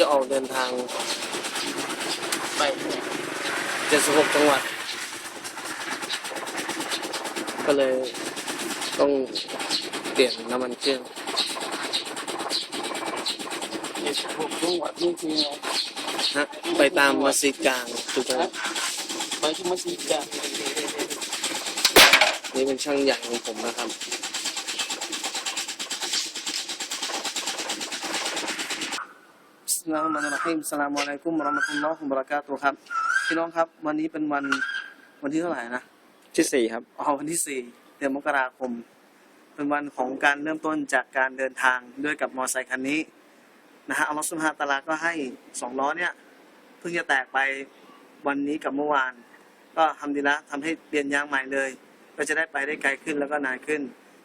จะออกเดินทาง ไป 76 จังหวัด ก็เลยต้องเปลี่ยนน้ำมันเครื่องเจ็ดหกจังหวัดนี่คืออะไรฮะไปตามมัสยิดกลางถูกไหมไปที่มัสยิดกันนี่เป็นช่างใหญ่ของผมนะครับ ลลาฮิรเราะห์มานิรเราะฮีมอัสสลามุอะลัยกุมวะเราะห์มะตุลลอฮ์วะบะเราะกาตุฮ์ครับ พี่น้องครับ วันนี้เป็นวันวันที่เท่าไหร่นะที่สี่ครับอ๋อวันที่สี่เดือนมกราคม เป็นวันของการเริ่มต้นจากการเดินทางด้วยกับมอเตอร์ไซค์คันนี้นะฮะอัลลอฮฺซุบฮานะฮูวะตะอาลาก็ให้สองล้อเนี่ยเพิ่งจะแตกไปวันนี้กับเมื่อวาน ก็ทำดีละทำให้เปลี่ยนยางใหม่เลย ก็จะได้ไปได้ไกลขึ้นแล้วก็นานขึ้น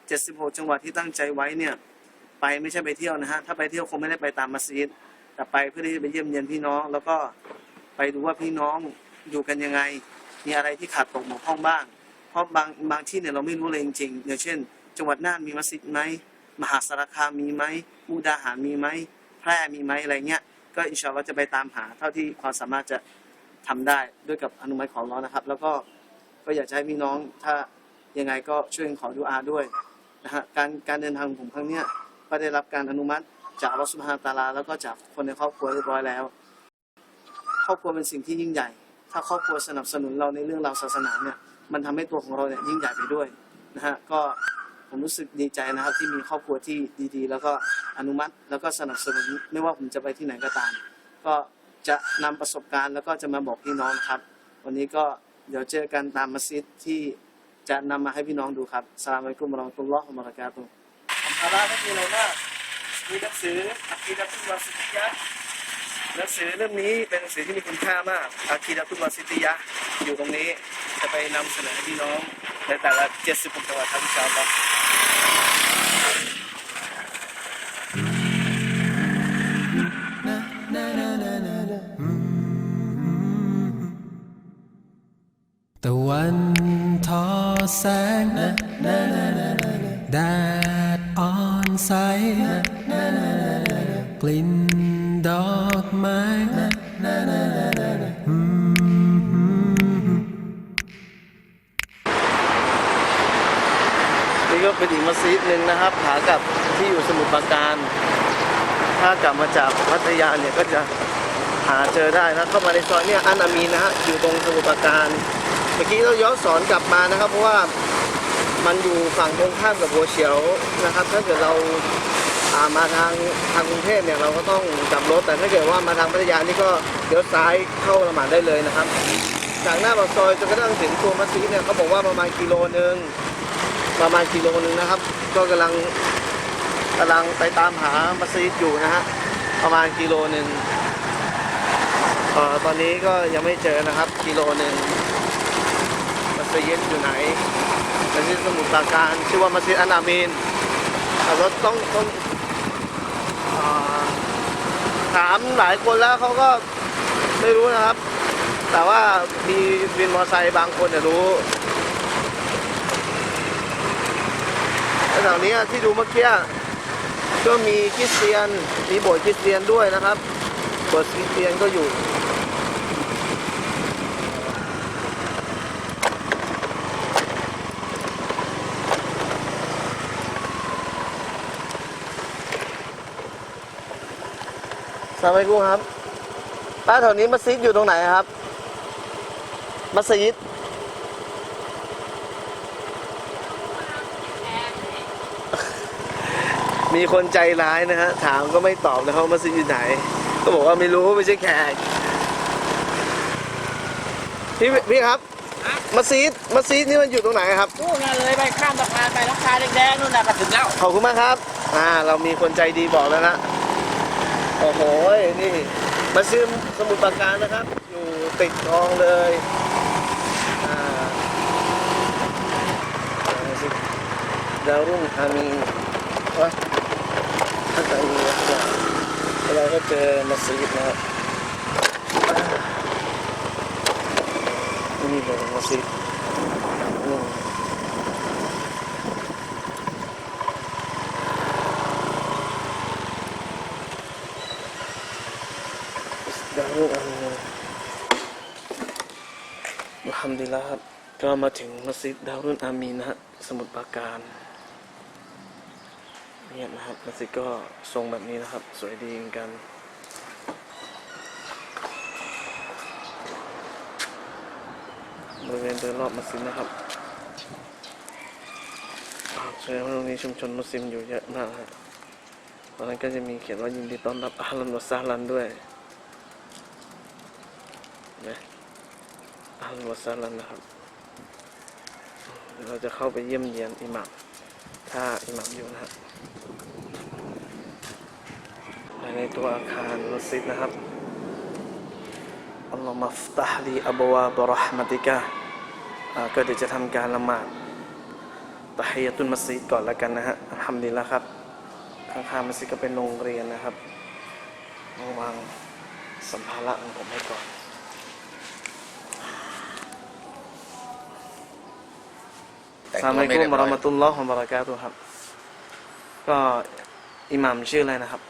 76 จังหวัดที่ตั้งใจไว้เนี่ยไปไม่ใช่ไปเที่ยวนะฮะถ้าไปเที่ยวคงไม่ได้ไปตามมัสยิด แต่ไปเพื่อที่จะไปเยี่ยมเยียนพี่น้อง แล้วก็ไปดูว่าพี่น้องอยู่กันยังไง มีอะไรที่ขาดตกบกพร่องบ้าง เพราะบางบางที่เนี่ยเราไม่รู้เลยจริงๆอย่างเช่น จังหวัดน่านมีมัสยิดไหมมหาสารคามมีไหมมุกดาหารมีไหมแพร่มีไหมอะไรเงี้ยก็อินชาอัลลอฮ์จะไปตามหาเท่าที่ความสามารถจะทำได้ด้วยกับอนุมัติของเรานะครับ แล้วก็ก็อยากจะให้พี่น้องถ้ายังไงก็ช่วยขอดุอาด้วยนะฮะการการเดินทางของผมครั้งเนี้ยก็ได้รับการอนุมัติ จากอัลลอฮ์ซุบฮานตาลา แล้วก็จากคนในครอบครัวเรียบร้อยแล้ว ครอบครัวเป็นสิ่งที่ยิ่งใหญ่ ถ้าครอบครัวสนับสนุนเราในเรื่องราวศาสนาเนี่ยมันทำให้ตัวของเราเนี่ยยิ่งใหญ่ไปด้วยนะฮะก็ผมรู้สึกดีใจนะครับที่มีครอบครัวที่ดีๆ แล้วก็อนุมัติแล้วก็สนับสนุนไม่ว่าผมจะไปที่ไหนก็ตาม ก็จะนำประสบการณ์แล้วก็จะมาบอกพี่น้องครับ วันนี้ก็เดี๋ยวเจอกันตามมัสยิดที่จะนำมาให้พี่น้องดูครับสลามอะลัยกุมราะห์มตุลลอฮ์วะบะเราะกาตุฮ์อาลาไม่มีอะไรมาก มีหนังสืออากีดะตุลวาสิติยะหนังสือเล่มนี้เป็นหนังสือที่มีคุณค่ามากอาคีดะตุลวาสิติยะอยู่ตรงนี้จะไปนำเสนอพี่น้องในแต่ละ76จังหวัดครับอินชาอัลลอฮ์ตะวันทอแสงแด ใส กลิ่นดอกไม้นี่ก็เป็นอีกมัสยิดหนึ่งนะครับขากลับที่อยู่สมุทรปราการ ถ้ากลับมาจากพัทยาเนี่ยก็จะหาเจอได้นะเข้ามาในซอยเนี่ยอันอามีนนะฮะอยู่ตรงสมุทรปราการ เมื่อกี้เราย้อนสอนกลับมานะครับ เพราะว่า มันอยู่ฝั่งตรงข้ามกับหัวเฉียวนะครับ ถ้าเกิดเราามาทางทางกรุงเทพเนี่ยเราก็ต้องกลับรถ แต่ถ้าเกิดว่ามาทางพัทยานี่ก็เลี้ยวซ้ายเข้าละหมาดได้เลยนะครับ จากหน้าปากซอยจนกระทั่งถึงตัวมัสยิดเนี่ยเขาบอกว่าประมาณกิโลหนึ่งประมาณกิโลหนึ่งนะครับ ก็กำลังกำลังไปตามหามัสยิดอยู่นะฮะประมาณกิโลหนึ่งอตอนนี้ก็ยังไม่เจอนะครับกิโลหนึ่งมัสยิดอยู่ไหน มัสยิดสมุทรปราการชื่อว่ามัสยิดอานามีนแต่เราต้องต้องอถามหลายคนแล้วเขาก็ไม่รู้นะครับ แต่ว่ามีวินมอเตอร์ไซค์บางคนเนี่ยรู้แล้วแถวนี้ที่ดูเมื่อกี้ก็มีคริสเตียน มีโบสถ์คริสเตียนด้วยนะครับ โบสถ์คริสเตียนก็อยู่ สวัสดีครับป้าแถวนี้มัสยิดอยู่ตรงไหนครับ มัสยิดมีคนใจร้ายนะฮะถามก็ไม่ตอบนะครับว่ามัสยิดอยู่ไหน ก็บอกว่าไม่รู้ไม่ใช่แขกพี่พี่ครับมัสยิดมัสยิดนี่มันอยู่ตรงไหนครับนู่นน่ะเลยไปข้ามสะพานไปราคาแดงๆนู่นน่ะก็ถึงแล้วขอบคุณมากครับ อ่า เรามีคนใจดีบอกแล้วนะ โอ้โห นี่มาซื้อสมุดปราการนะครับ อยู่ติดคลองเลยอ่ามาสิดาวรุ่งอามีวะถ้าจะมีวะแล้วเราก็เจอมัสยิดนะครับนี่เลยมัสยิดนี่ ก็มาถึงมัสยิดดาวรุ่นอามีนะฮะสมุทรปราการเนี่ยนะครับมัสยิดก็ทรงแบบนี้นะครับ สวยดีเหมือนกันบริเวณโดยรอบมัสยิดนะครับแสดงว่าตรงนี้ชุมชนมุสลิมอยู่เยอะมากฮะตอนนั้นก็จะมีเขียนว่ายินดีต้อนรับอาลันวซาลันด้วยนะอาลันวซาลันนะครับ เราจะเข้าไปเยี่ยมเยียนอิหมัมถ้าอิหมัมอยู่นะครับภายในตัวอาคารมัสยิดนะครับอัลลอฮฺมัฟตะฮลีอับวาบรหมติกะอ่าก็เดี๋ยวจะทำการละหมาดตะฮียตุนมัสยิดก่อนแล้วกันนะฮะอัลฮัมดุลิลละครับข้างๆมัสยิดก็เป็นโรงเรียนนะครับวางสัมภาระของผมให้ก่อน แต่งสลามตัวอะลัยไม่กุเรียมบวะร้เราอยะมะตุลลอฮ์วะบะเราะกาตุฮ์ครับ ก็อิหมัมชื่ออะไรนะครับ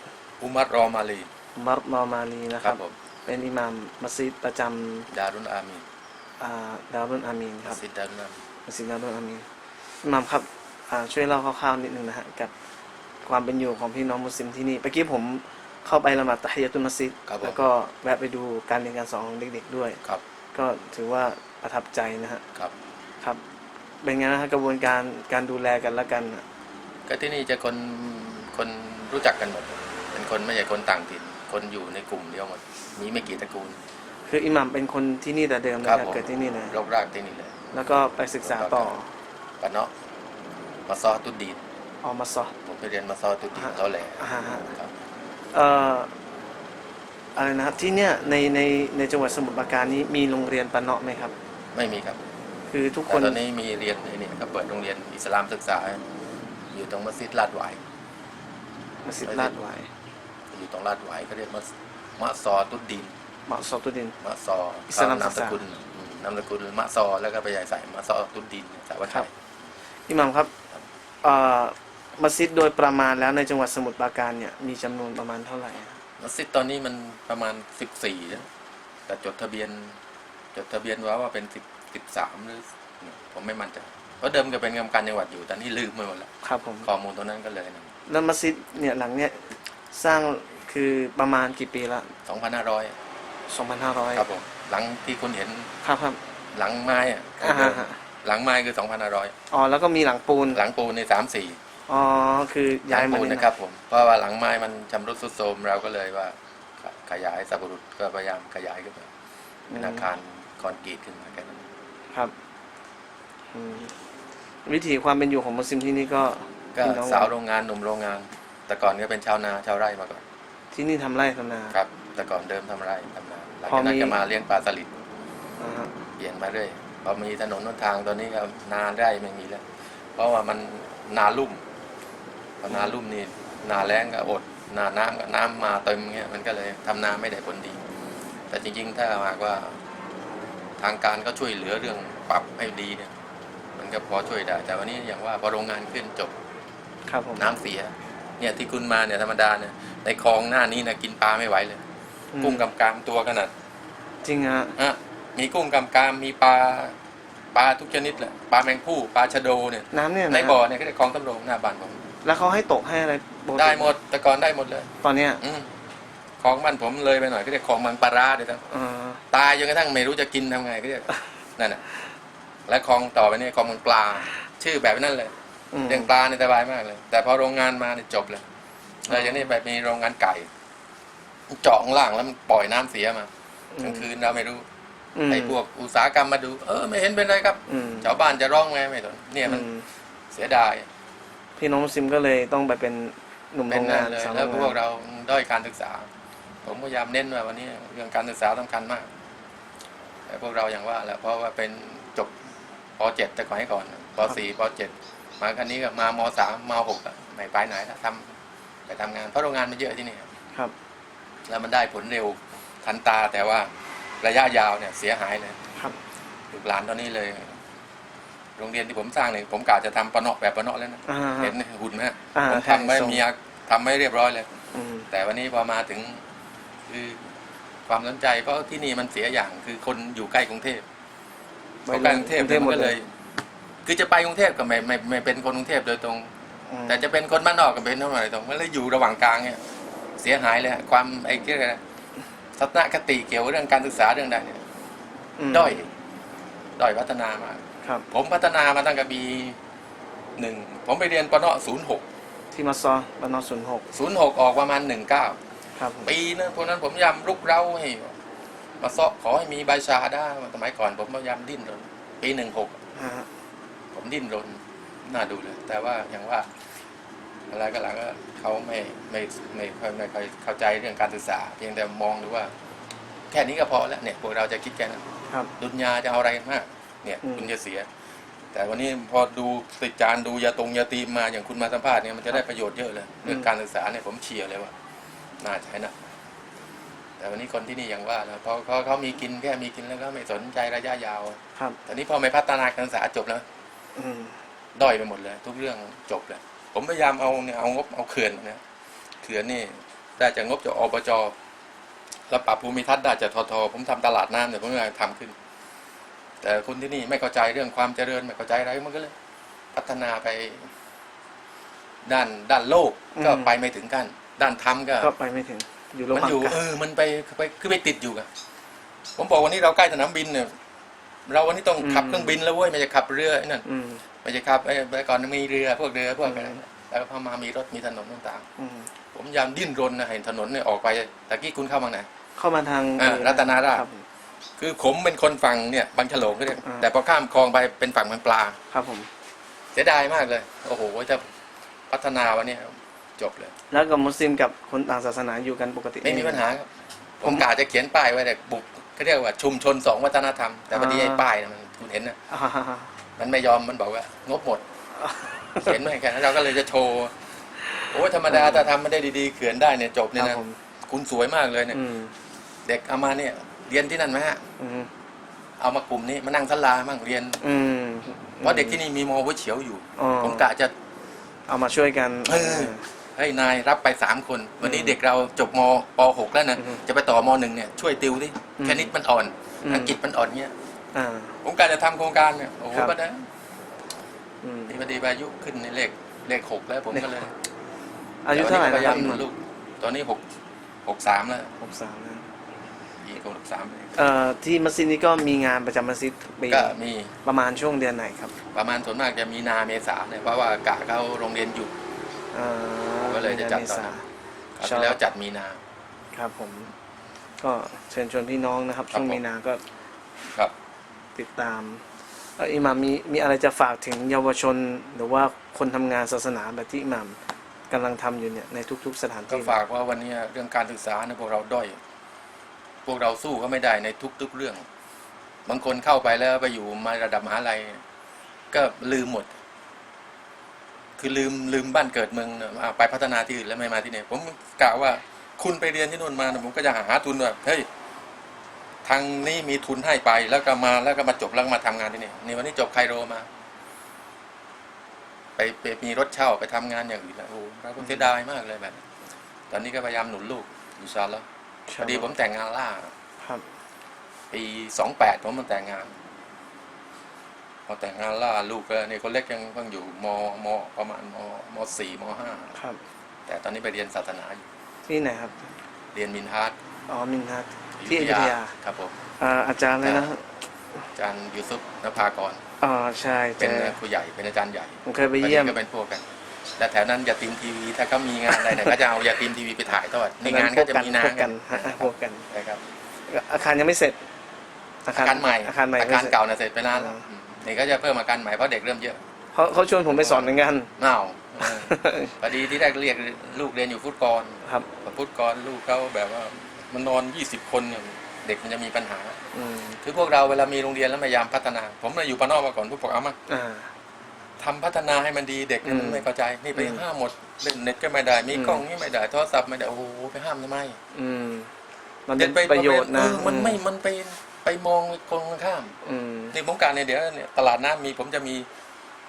อุมัรรอมาลีมัรนอมาลีนะคครัรับบ ผมเป็นอิหมัมมัสยิดประจดารุนอามีนำอ่าดารุนอามีนคมัรับ สยิดดารุนอามีน มัสยิดดารุนอามีนอิหมัมครับอ่าช่วยเล่าคร่าวๆนิดนึงนะฮะกับความเป็นอยู่ของพี่น้องมุสลิมที่นี่เมื่อกี้ผมเข้าไปละหมาดตะฮียะตุนมัสยิดครับผม แล้วก็แวะไปดูการเรียนการสอนของเด็กๆด้วย ครับก็ถือว่าประทับใจนะฮะ ครับครับ เป็นไงนะฮะกระบวนการการดูแลกันและกันน่ะก็ที่นี่จะคนคนรู้จักกันหมด เป็นคนไม่ใช่คนต่างถิ่น คนอยู่ในกลุ่มเดียวหมด มีไม่กี่ตระกูล คืออิหมัมเป็นคนที่นี่แต่เดิมเลยครับนะผม เกิดที่นี่เลยรกรากที่นี่เลยแล้วก็ไปศึกษาต่อปะเนาะมาซอตุดดีนออกมาสอบ ผมไปเรียนมาซอตุดดีนเขาแหล่อ่าฮะครับ เอ่ออะไรนะครับที่เนี่ยในในในจังหวัดสมุทรปราการนี้มีโรงเรียนปะเนาะไหมครับ ไม่มีครับ คือทุกคแต่นตอนนี้มีเรียนไอ้นี่ก็เปิดโรงเรียนอิสลามศึกษา อยู่ตรงมัสยิดลาดหวายมัสยิดลาดหวายอยู่ตรงลาดหวายก็เรียกมัสมาซอตุดดีนเหมาะสอบตุดินมะซออิสลามนามศึสกษากุลอืมนามสกุลมะซอแล้วก็ไปใหญ่ใส่มะซอตุนดินสาวัตครัชับยอิหมัมครับเอ่อมัสยิดโดยประมาณแล้วในจังหวัดสมุทรปราการเนี่ยมีจำนวนประมาณเท่าไหร่อะมัสยิดตอนนี้มันประมาณสิบสี่แต่จดทะเบียนจดทะเบียนไว้ว่าเป็นสิบ สิบสามหรือผมไม่มั่นใจเพราะเดิมก็เป็นกรรมการจังหวัดอยู่แต่นี่ลืมไปหมดแล้วครับผมข้อมูลตัวนั้นก็เลยแล้วมัสยิดเนี่ยหลังเนี่ยสร้างคือประมาณกี่ปีละสองพันห้าร้อย2,500ครับผมหลังที่คุณเห็นครับครับหลังไม้อะคืออ่าเดิมฮะหลังไม้คือสองพันห้าร้อยอ๋อแล้วก็มีหลังปูนหลังปูนในสามสี่อ๋อคือย้ายมาปูนเนี่ยนะครับผมเพราะว่าหลังไม้มันชำรุดทรุดโทรมเราก็เลยว่าขขยายสับปะรุษก็พยายามขยายขึ้นมาเป็นอาคารคอนกรีตขึ้นมาแค่นั้น ครับอืมวิถีความเป็นอยู่ของมุสลิมที่นี่ก็ก็พี่น้องสาวโรงงานหนุ่มโรงงาน แต่ก่อนก็เป็นชาวนาชาวไร่มาก่อนที่นี่ทำไร่ทำนา ครับ แต่ก่อนเดิมทำไร่ทำนาหลังพอจากนั้นมี ก็มาเลี้ยงปลาสลิดอ่าฮะเปลี่ยนมาเรื่อยพอมีถนนหนทางตอนนี้ก็นาไร่ไม่มีแล้ว เพราะว่ามันนาลุ่มพอนาลุ่มนี่นาแรงก็อด นาน้ำก็น้ำมาเต็มเงี้ยมันก็เลยทำนาไม่ได้ผลดี แต่จริงๆ ถ้าหากว่าทางการก็ช่วยเหลือเรื่อง ปรับให้ดีเนี่ย มันก็พอช่วยได้ แต่วันนี้อย่างว่าพอโรงงานขึ้นจบครับผมน้ำเสีย เนี่ยที่คุณมาเนี่ยธรรมดาเนี่ยในคลองหน้านี้นะกินปลาไม่ไหวเลย อืมกุ้งกำกามตัวขนาดจริงฮะฮะมีกุ้งกำกามมีปลาปลาทุกชนิดแหละปลาแมงผู้ปลาชะโดเนี่ยน้ำเนี่ยนะในบ่อเนี่ยก็ได้คลองตำโรงหน้าบ้านผมแล้วเขาให้ตกให้อะไรปกติได้หมดแต่ก่อนได้หมดเลย ตอนเนี้ยอืมคลองบ้านผมเลยไปหน่อยก็เรียกคลองมังปลาร้าเลยทั้งอ่าตายจนกระทั่งไม่รู้จะกินทำไงก็เรียกนั่นน่ะ และคลองต่อไปเนี่ยคลองมังปลา ชื่อแบบนั้นเลยอืม เรื่องปลาเนี่ยสบายมากเลย แต่พอโรงงานมาเนี่ยจบเลยเลยจากนี้แบบมีโรงงานไก่เจาะข้างล่างแล้วมันปล่อยน้ำเสียมากลางคืนเราไม่รู้มไอ้พวกอุตสาหกรรมมาดู เออไม่เห็นเป็นไรครับอืมชาวบ้านจะร้องไงไม่สนเนี่ยมันอืมเสียดายพี่น้องมุสลิมก็เลยต้องไปเป็นหนุ่มเป็โรนงนั่งานนเลยสาวโรแล้วงพวกงานเราด้อยการศึกษา ผมพยายามเน้นว่าวันนี้เรื่องการศึกษาสำคัญมากแต่พวกเราอย่างว่าแหละเพราะว่าเป็น จบป .7 แต่ก่อนให้ก่อนป .4 ป .7 มาคันนี้ก็มาม .3 ม .6 อะไม่ไปไหนแล้วทำไปทำงานเพราะโรงงานมันเยอะที่นี่ครับครับ แล้วมันได้ผลเร็วทันตาแต่ว่าระยะยาวเนี่ยเสียหายเลยครับลูกหลานตอนนี้เลย โรงเรียนที่ผมสร้างเนี่ยผมกะจะทำปะเนาะแบบปะเนาะแล้วนะอ่าฮะเห็นหุ่นไหมฮะอ่าผมใช่ทำไว้ทรงมีอาทำไว้เรียบร้อยเลยอืมแต่วันนี้พอมาถึงคือความสนใจเพราะที่นี่มันเสียอย่างคือคนอยู่ใกล้กรุงเทพ เขาใกล้กรุงเทพกรุงเทพหมมัดนก็เลเลยยคือจะไปกรุงเทพก็ไม่ไม่ไม่เป็นคนกรุงเทพโดยตรง อืมแต่จะเป็นคนบ้านนอกก็เป็นเท่าไหร่ตรงมันเลยอยู่ระหว่างกลางเนี่ยเสียหายเลยฮะความไอ้เกี่ยวกับทัศนคติเกี่ยวกับเรื่องการศึกษาเรื่องใดเนี่ยมด้อยด้อยพัฒนามาครับ ผมพัฒนามาตั้งแต่ปีหนึ่งผมไปเรียนปนศูนย์หกที่มาซอปนศูนย์หกศูนย์หกออกประมาณหนึ่งเก้าครับผมปีนั้นพวกนั้นผมพยายามลุกเร้าให้ มาเซาะขอให้มีใบชาได้สมัยก่อน ผมพยายามดิ้นรนปีหนึ่งหกฮะผมดิ้นรนน่าดูเลย แต่ว่าอย่างว่าอะไรก็หลังก็เขาไม่ไม่ไม่ค่อยไม่ค่อยเข้าใจเรื่องการศึกษา เพียงแต่มองดูว่า แค่นี้ก็พอแล้วเนี่ยพวกเราจะคิดแค่นั้นครับดุนยาจะเอาอะไรกันมาก เนี่ยอืมคุณจะเสีย แต่วันนี้พอดูติดจานดูยาตรงยาตีมมาอย่างคุณมาสัมภาษณ์เนี่ยมันจะได้ประโยชน์เยอะเลยเรื่องการศึกษาเนี่ยผมเชียร์เลยว่าน่าใช้นะ แต่วันนี้คนที่นี่อย่างว่าแล้วพอเขาเขามีกินแค่มีกินแล้วก็ไม่สนใจระยะยาวครับแต่นี้พอไม่พัฒนาการศึกษาจบแล้วอืมด้อยไปหมดเลย ทุกเรื่องจบเลยผมพยายามเอาเนี่ยเอางบเอาเขื่อนเนี่ยเขื่อนนี่ได้จากงบจากอบจแล้วปรับภูมิทัศน์ได้จากททผมทำตลาดน้ำเนี่ยผมพยายามทำขึ้น แต่คนที่นี่ไม่เข้าใจเรื่องความเจริญไม่เข้าใจอะไรมันก็เลย พัฒนาไป ด้านด้านโลกก็ไปไม่ถึงกัน ด้านธรรมก็ก็ไปไม่ถึง อยู่ระหมันว่างอยู่กลางเออมันไปไปคือไปติดอยู่กันผมบอกวันนี้เราใกล้สนามบินเนี่ยเราวันนี้ต้องขับเครื่องบินแล้วเว้ยไม่ใช่ขับเรือไอ้นั่นอืม ไม่ใช่ขับไอ้เมื่อก่อนมีเรือพวกเรือพวกอะไรอืม แล้วพอมามีรถมีถนนต่างอืมๆผมพยายามดิ้นรนนะเห็นถนนเนี่ยออกไปตะกี้คุณเข้ามาไหน เข้ามาทางอ่ารัตนาราช ครับผม คือผมเป็นคนฝั่งเนี่ยบางฉลงก็เรียกอ่า แต่พอข้ามคลองไปเป็นฝั่งบางปลา ครับผม เสียดายมากเลย โอ้โหจะพัฒนาวันนี้ จบเลย แล้วกับมุสลิมกับคนต่างศาสนาอยู่กันปกติไม่มีปัญหาครับผมกะจะเขียนป้ายไว้แต่บุกเขาเรียกว่าชุมชนสองวัฒนธรรม แต่พอดีไอ้ป้ายน่ะมันคุณเห็นนะอ่าฮะมันไม่ยอมมันบอกว่างบหมด เขียนไม่แค่นั้นเราก็เลยจะโชว์โอ้ยธรรมดาถ้าทำไม่ได้ดีๆเขียนได้เนี่ยจบคเนี่ยรับนะผมคุณสวยมากเลยเนี่ย อืมเด็กเอามาเนี่ยเรียนที่นั่นไหมฮะ อืมเอามากลุ่มนี้มานั่งสลามั่งเรียน อืม เพราะเด็กที่นี่มีมอวิเฉียวอยู่ อ๋อ ผมกะจะ เอามาช่วยกันเออ ให้นายรับไปสามคน วันนี้เด็กเราจบมปหกแล้วนะอือฮึจะไปต่อมหนึ่งเนี่ยช่วยติวดิอืมคณิตมันอ่อนอืมอังกฤษมันอ่อนเงี้ยอ่าผมกะจะทำโครงการเนี่ยโอ้โหครับก็ได้อืมนี่พอดีอายุขึ้นในเลขเลขหกแล้วผมก็เลย อายุเท่าไหร่แต่นะวันคนี้รับก็พยายามหนุนลูกตอนนี้หกหกสามแล้วหกสามนะอีกหกสามเอ่อที่มัสยิดนี้ก็มีงานประจำมัสยิดทุกปีก็มีประมาณช่วงเดือนไหนครับ ประมาณส่วนมากจะมีนาเมษาเนี่ยเพราะว่ากะเขาโรงเรียนหยุดเอ่อก็เลยจะจัดตอนนั้นคราวที่แล้วจัดมีนา ครับผม ก็เชิญชวนพี่น้องนะครับ ช่วงผม มีนาก็ครับ ติดตามเอ่ออิหม่ามมีมีอะไรจะฝากถึงเยาวชน หรือว่าคนทำงานศาสนาแบบที่อิหม่ามกำลังทำอยู่เนี่ยในทุก ๆ สถานก็ที่ ฝากว่าวันนี้เรื่องการศึกษาเนี่ยพวกเราด้อย พวกเราสู้ก็ไม่ได้ในทุกๆเรื่อง บางคนเข้าไปแล้วไปอยู่มาระดับมหาลัย ก็ลืมหมด คือลืมลืมบ้านเกิดเมืองเนี่ยอะไปพัฒนาที่อื่นแล้วไม่มาที่นี่ผมกล่าวว่าคุณไปเรียนที่นู่นมาเนี่ยผมก็จะหาทุนแบบเฮ้ยทางนี้มีทุนให้ไปแล้วก็มาแล้วก็มาจบแล้วก็มาทำงานที่นี่นี่วันนี้จบไคโรมา ไปไปมีรถเช่าไปทำงานอย่างอื่นแล้วโอ้เราก็เสียดายมากเลยแบบนี้ตอนนี้ก็พยายามหนุนลูกอยู่ชาแล้วพอดีผมแต่งงานล่าครับปีสองแปดผมมันแต่งงาน พอแต่งงานล่าลูกก็เนี่ยคนเล็กยังเพิ่งอยู่มมประมาณมมสี่มห้าครับ แต่ตอนนี้ไปเรียนศาสนาอยู่ที่ไหนครับ เรียนมินฮาร์ดอ๋อมินฮัตที่อยุธยาครับผมอ่าอาจารย์เลยนะอาจารย์ยูซุปนภากรอ๋อใช่เป็นเจอครูใหญ่เป็นอาจารย์ใหญ่ผมเคยไปเยี่ยมวันนี้ก็เป็นพวกกันและแถวนั้นยาตีมทีวีถ้าเขามีงานอะไรเนี่ยก็จะเอายาตีมทีวีไปถ่ายทอดในงานก็จะมีนาพวกกันฮะพวกกันนะครับอาคารยังไม่เสร็จอาคารใหม่อาคารใหม่อาคารเก่าน่ะเสร็จไปนานแล้ว อ๋ออืมนี่ก็จะเพิ่มอาคารใหม่เพราะเด็กเริ่มเยอะเขาเขาชวนผมไปสอนเหมือนกันอ้าวเออพอดีที่แรกเรียกลูกเรียนอยู่ฟุตกรครับพอฟุตกรลูกเขาแบบว่ามันนอน 20 คนเนี่ยเด็กมันจะมีปัญหา อืมคือพวกเราเวลามีโรงเรียนแล้วพยายามพัฒนา ผมมาอยู่ปานนอกมาก่อนพวกผมเอามาอ่า ทำพัฒนาให้มันดีเด็กเนี่ยมันอืมไม่เข้าใจนี่ไปอืมห้ามหมดเล่นเน็ตก็ไม่ได้มีอืม กล้องนี่ไม่ได้โทรศัพท์ไม่ได้โอ้โหไปห้ามทำไมอืมมันเด็เป็กนไปประโยชน์นะเออมันไม่มันไป ไปมองคนข้ามอืมนี่ผมการเนี่ยเดี๋ยวเนี่ยตลาดน้ำมีผมจะมี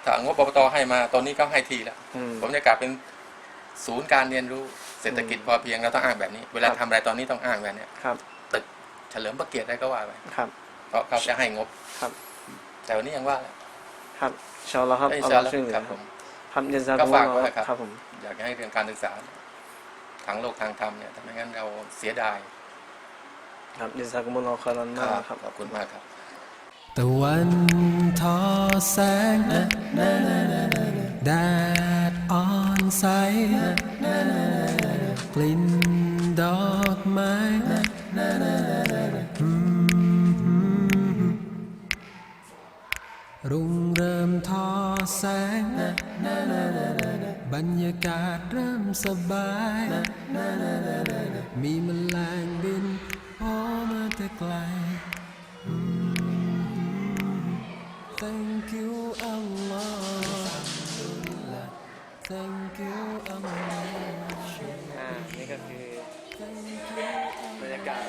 ถ้างบอบตให้มาตอนนี้ก็ให้ทีแล้วอืม ผมจะกลับเป็นศูนย์การเรียนรู้เศรษฐกิจพอเพียงเราต้องอ้างแบบนี้ เวลาครับ ทำอะไรตอนนี้ต้องอ้างแบบเนี้ยครับตึกเฉลิมพระเกียรติอะไรก็ว่าไปครับ เพราะเขาจะให้งบ ครับ แต่วันนี้ยังว่าครับอินชาอัลลอฮ์ครับเอ้ยอัลชาลอฮ์แล้วช่วยเหลือครับผม ครับยันซาก็กุมฝากลไว้อฮ์ครับ ครับผม อยากให้เรื่องการศึกษา ทางโลกทางธรรมเนี่ยถ้าไม่งั้นเราเสียดาย ครับยันซากุมุลลอฮ์คารันมากครับขอบคุณมากครับตะวันทอแสงแดดอ่อนใสกลิ่นดอกไม้อืมรุ่งเริ่มทอแสง บรรยากาศเริ่มสบาย มีแมลงบินโผล่มาแต่ ไกล Thank you Allah Thank you Allah อ่า นี่ก็คือบรรยากาศ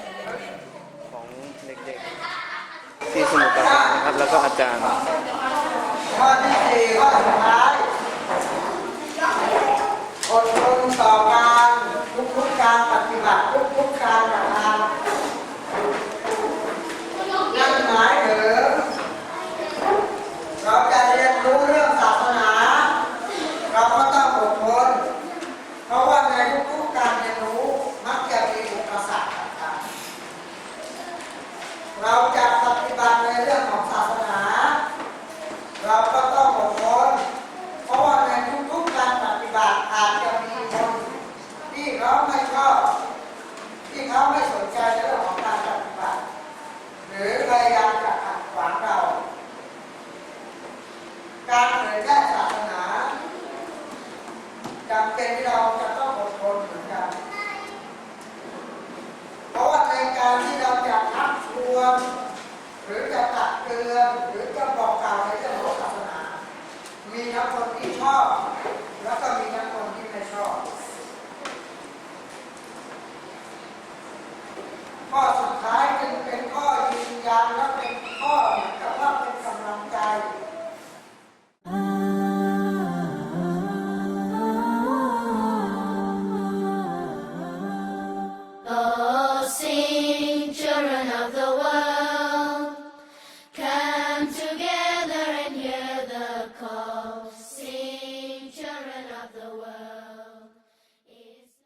ของเด็กๆ ที่สมุทรปราการนะครับ แล้วก็อาจารย์ ข้อที่สี่ข้อสุดท้ายอดทนต่อการทุกๆการปฏิบัติทุกๆการกระท quatro